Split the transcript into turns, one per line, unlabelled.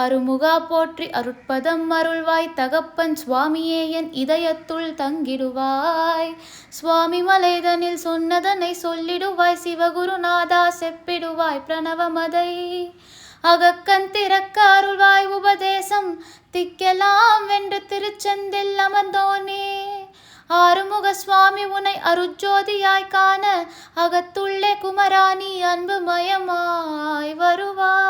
அருமுகா போற்றி அருட்பதம் அருள்வாய் தகப்பன் சுவாமியே என் இதயத்துள் தங்கிடுவாய். சுவாமி மலைதனில் சொன்னதனை சொல்லிடுவாய் சிவகுருநாதா செப்பிடுவாய் பிரணவமதை. அகக்கண் திறக்க அருள்வாய் உபதேசம் திக்கெல்லாம் வென்று திருச்செந்தில் அமர்ந்தோனே. ஆறுமுக சுவாமி உனை அருஜோதியாய் காண அகத்துள்ளே குமராணி அன்பு மயமாய் வருவாய்.